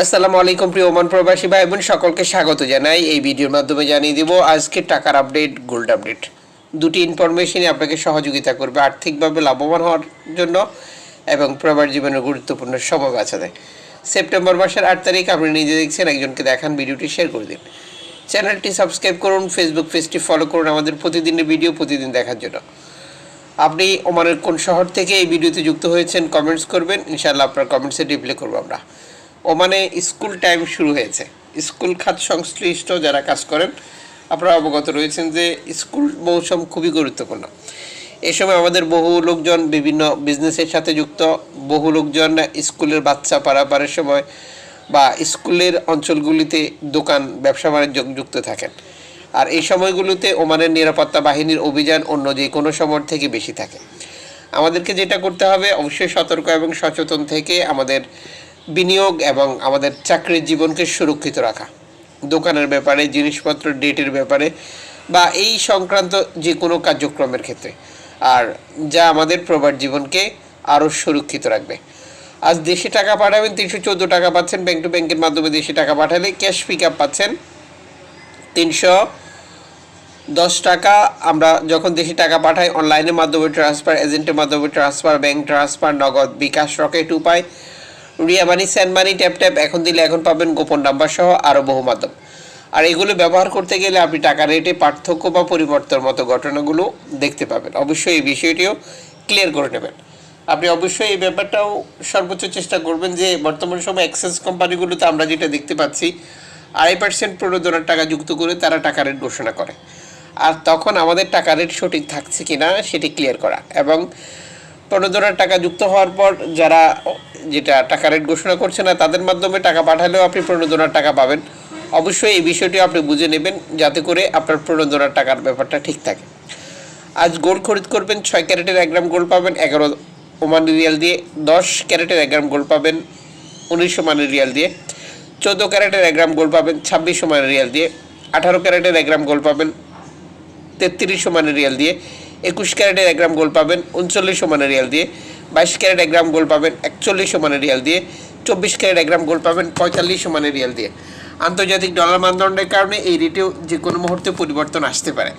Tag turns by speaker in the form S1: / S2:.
S1: আসসালামু আলাইকুম প্রিয় ওমান প্রবাসী ভাই বোন সকলকে স্বাগত জানাই। এই ভিডিওর মাধ্যমে জানিয়ে দিব আজকে টাকার আপডেট গোল্ড আপডেট দুটি ইনফরমেশনই আপনাকে সহযোগিতা করবে আর্থিকভাবে লাভবান হওয়ার জন্য এবং প্রবাস জীবনের গুরুত্বপূর্ণ সময় বাঁচা দেয় সেপ্টেম্বর মাসের আট তারিখ, আপনি নিজে দেখছেন, একজনকে দেখান, ভিডিওটি শেয়ার করে দিন। চ্যানেলটি সাবস্ক্রাইব করুন ফেসবুক পেজটি ফলো করুন, আমাদের প্রতিদিনের ভিডিও প্রতিদিন দেখার জন্য। আপনি ওমানের কোন শহর থেকে এই ভিডিওতে যুক্ত হয়েছেন কমেন্টস করবেন। ইনশাআল্লাহ আপনার কমেন্টসে রিপ্লাই করব আমরা। ওমানে স্কুল টাইম শুরু হয়েছে। স্কুল খাত সংশ্লিষ্ট যারা কাজ করেন, আপনারা অবগত রয়েছেন যে স্কুল মৌসুম খুবই গুরুত্বপূর্ণ। এ সময় আমাদের বহু লোকজন বিভিন্ন বিজনেসের সাথে যুক্ত, বহু লোকজন স্কুলের বাচ্চা পারাপারের সময় বা স্কুলের অঞ্চলগুলিতে দোকান ব্যবসা বাণিজ্য যুক্ত থাকেন। আর এই সময়গুলোতে ওমানের নিরাপত্তা বাহিনীর অভিযান অন্য যে কোনো সময় থেকে বেশি থাকে। আমাদেরকে যেটা করতে হবে, অবশ্যই সতর্ক এবং সচেতন থেকে আমাদের বিনিয়োগ এবং আমাদের চাকরির জীবনকে সুরক্ষিত রাখা। দোকানের ব্যাপারে, জিনিসপত্র, ডেটের ব্যাপারে বা এই সংক্রান্ত যে কোনো কার্যক্রমের ক্ষেত্রে। আর যা আমাদের প্রবাদ জীবনকে আরও সুরক্ষিত রাখবে। আজ দেশে টাকা পাঠাবেন, তিনশো চোদ্দ টাকা পাচ্ছেন, ব্যাংক টু ব্যাংকের মাধ্যমে দেশে টাকা পাঠালে ক্যাশ পিক আপ পাচ্ছেন তিনশো দশ টাকা। আমরা যখন দেশে টাকা পাঠাই, অনলাইনের মাধ্যমে ট্রান্সফার, এজেন্টের মাধ্যমে transfer, bank transfer, Nagad bKash, Rocket Upay Ria Money send money, tap tap, এখন দিলে এখন পাবেন গোপন নাম্বার সহ আরও বহু মাধ্যম। আর এগুলো ব্যবহার করতে গেলে আপনি টাকা রেটে পার্থক্য বা পরিবর্তন মতো ঘটনাগুলো দেখতে পাবেন। অবশ্যই এই বিষয়টিও ক্লিয়ার করে নেবেন। আপনি অবশ্যই এই ব্যাপারটাও সর্বোচ্চ চেষ্টা করবেন যে বর্তমান সময় অ্যাক্সেস কোম্পানিগুলোতে আমরা যেটা দেখতে পাচ্ছি, আড়াই পার্সেন্ট প্রণোদনার টাকা যুক্ত করে তারা টাকা রেট ঘোষণা করে। আর তখন আমাদের টাকা রেট সঠিক থাকছে কি না সেটি ক্লিয়ার করা। এবং প্রণোদনার টাকা যুক্ত হওয়ার পর যারা যেটা টাকা রেট ঘোষণা করছে না, তাদের মাধ্যমে টাকা পাঠালেও আপনি প্রণোদনার টাকা পাবেন। অবশ্যই এই বিষয়টি আপনি বুঝে নেবেন, যাতে করে আপনার প্রণোদনার টাকার ব্যাপারটা ঠিক থাকে। আজ গোল্ড খরিদ করবেন, ছয় ক্যারেটের এক গ্রাম গোল্ড পাবেন, এগারো ওমান রিয়াল দিয়ে, দশ ক্যারেটের এক গ্রাম গোল্ড পাবেন উনিশশো মানের রিয়াল দিয়ে, চোদ্দ ক্যারেটের এক গ্রাম গোল্ড পাবেন, ছাব্বিশ মানের রিয়াল দিয়ে, আঠারো ক্যারেটের এক গ্রাম গোল্ড পাবেন তেত্রিশশো মানের রিয়াল দিয়ে, একুশ ক্যারেটের এক গ্রাম গোল্ড পাবেন, উনচল্লিশ মানের রিয়াল দিয়ে বাইশ ক্যারেট এক গ্রাম গোল্ড পাবেন একচল্লিশ মানে রিয়াল দিয়ে, চব্বিশ ক্যারেট এক গ্রাম গোল্ড পাবেন পঁয়তাল্লিশ মানে রিয়াল দিয়ে। আন্তর্জাতিক ডলার মানদণ্ডের কারণে এই রেটেও যে কোনো মুহূর্তে পরিবর্তন আসতে পারে।